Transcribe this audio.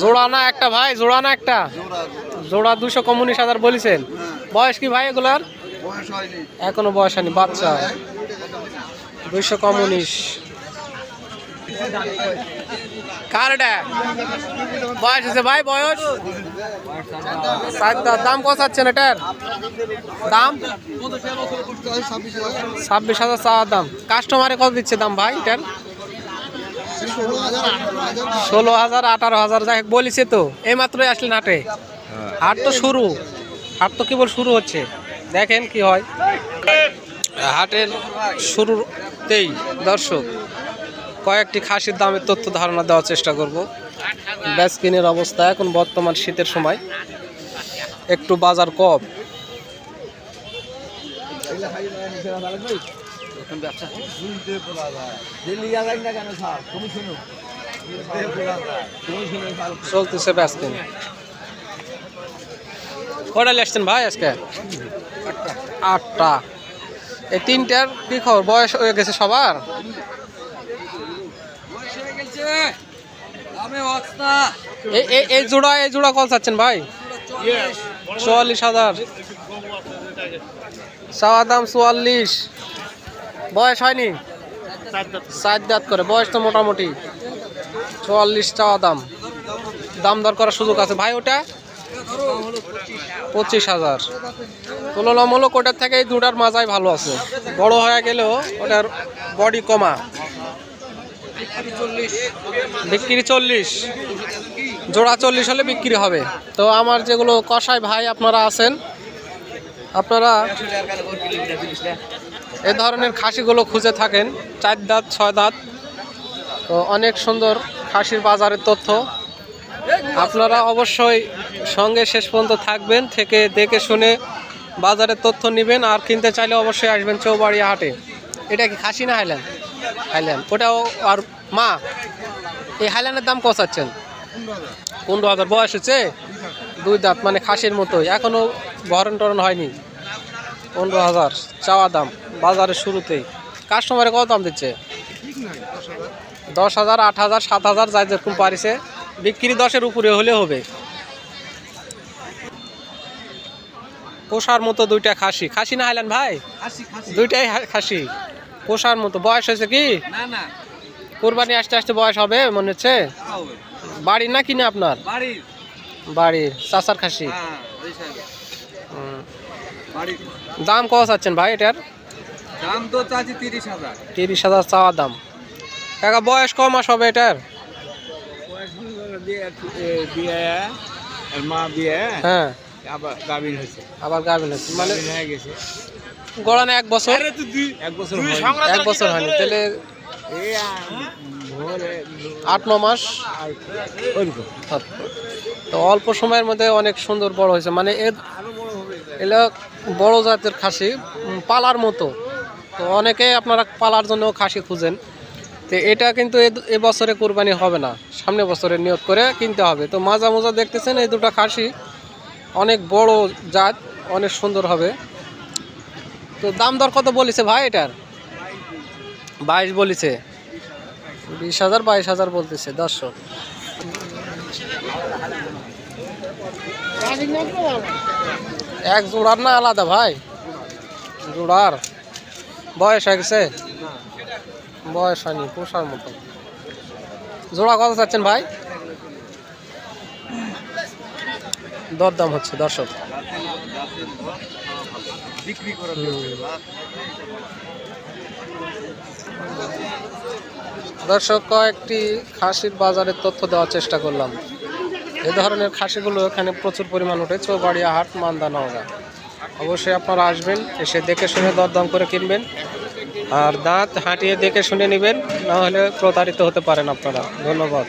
জোড়া না একটা ভাই জোড়া না একটা। জোড়া দুশো কম উনিশ হাজার বলেছেন। বয়স কি ভাই এগুলার? এখনও বয়স হয়নি বাচ্চা। দুইশো কম উনিশ বয়স আছে ভাই বয়স। দাম কত চাচ্ছেন এটার? দাম? ছাব্বিশ হাজার। ছাব্বিশ হাজার চাওয়ার দাম। কাস্টমারে কত দিচ্ছে দাম ভাই এটার? ষোলো হাজার, আঠারো হাজার, যাই বলিছে তো। এই মাত্রই আসলেন হাটে হাট তো শুরু। হাট তো কেবল শুরু হচ্ছে। দেখেন কি হয়। হাটের শুরুতেই দর্শক, কয়েকটি খাসির দামের তথ্য ধারণা দেওয়ার চেষ্টা করব। ব্যাসকিনের অবস্থা এখন বর্তমান শীতের সময়। একটু বাজার কম। চলতেছে ব্যাসকিন কটা আসছেন ভাই আজকে? আটটা। এই তিনটার কি খবর? বয়স হয়ে গেছে সবার? এই জোড়া এই জোড়া কল চাচ্ছেন ভাই? চুয়াল্লিশ হাজার। চাওয়া দাম চুয়াল্লিশ। বয়স হয়নি? সাত দাঁত করে। বয়স তো মোটামুটি। চুয়াল্লিশ চাওয়া দাম। দাম দর করার সুযোগ আছে। ভাই, ওটা? পঁচিশ হাজার। তুলনামূলক ওটার থেকে এই দুটার মাজাই ভালো আছে। বড় হয়ে গেলেও ওটার বডি কমা। বিক্রি চল্লিশ। জোড়া চল্লিশ হলে বিক্রি হবে। তো আমার যেগুলো কষাই ভাই আপনারা আছেন, আপনারা এ ধরনের খাসিগুলো খুঁজে থাকেন। চার দাঁত, ছয় দাঁত। তো অনেক সুন্দর খাসির বাজারের তথ্য। আপনারা অবশ্যই সঙ্গে শেষ পর্যন্ত থাকবেন, থেকে দেখে শুনে বাজারের তথ্য নেবেন আর কিনতে চাইলে অবশ্যই আসবেন চৌবাড়িয়া হাটে। এটা কি খাসি না হাইল্যান্ড? হাইল্যান্ড। ওটাও আর মা, এই হাইল্যান্ডের দাম কষাচ্ছেন পনেরো হাজার। বয়স হচ্ছে? দুই দাঁত মানে খাসির মতোই। এখনও ভরণ টরণ হয়নি। পনেরো হাজার, চাওয়া দাম। বাজারের শুরুতেই। কাস্টমারে কত দাম দিচ্ছে? দশ হাজার আট হাজার সাত হাজার যাই যেরকম পারিছে। বিক্রি দশের উপরে হলে হবে। পোষার মতো দুইটা খাসি। খাসি না হাইলেন ভাই? দুইটাই খাসি। পোষার মতো। বয়স হয়েছে কি? কোরবানি আসতে আসতে বয়স হবে মনে হচ্ছে? বাড়ি না কিনে আপনার? বাড়ির। বাড়ির। চাচার খাসি। হ্যাঁ। বাড়ির। দাম কত চাচ্ছেন ভাই এটার? দাম তো চাচ্ছি তিরিশ হাজার। তিরিশ হাজার চাওয়া দাম। কাকা বয়স কম মাস হবে এটার? মা বিয়ে হ্যাঁ। আবার গাভিন হয়েছে। আবার গাভিন হচ্ছে মানে হয়ে গেছে। গড়ানো এক বছর? এক বছর এক বছর হয়নি। তাহলে আট ন মাস? তো অল্প সময়ের মধ্যে অনেক সুন্দর বড় হয়েছে। মানে এর বড় জাতের খাসি পালার মতো। তো অনেকে আপনারা পালার জন্য খাসি খুঁজেন। তো এটা কিন্তু এ- এ বছরে কোরবানি হবে না। সামনে বছরে নিয়োগ করে কিনতে হবে। তো মাজা মোজা দেখতেছেন এই দুটো খাসি। অনেক বড় জাত, অনেক সুন্দর হবে। তো দাম দর কত বলেছে ভাই এটার? বাইশ বলেছে। বিশ হাজার, বাইশ হাজার বলতেছে দর্শক। এক জোড়ার না আলাদা ভাই? জোড়ার। বয়স হয়ে গেছে? বয়স হয়নি, পোষার মতো। জোড়া কত চাচ্ছেন ভাই? দরদাম হচ্ছে, দর্শক। দর্শক, কয়েকটি খাসির বাজারের তথ্য দেওয়ার চেষ্টা করলাম। এ ধরনের খাসিগুলো এখানে প্রচুর পরিমাণ উঠে চৌবাড়িয়া হাট, মান্দা, নওগা। অবশ্যই আপনারা আসবেন, এসে দেখে শুনে দরদাম করে কিনবেন। আর দাঁত হাঁটিয়ে দেখে শুনে নেবেন, না হলে প্রতারিত হতে পারেন আপনারা। ধন্যবাদ।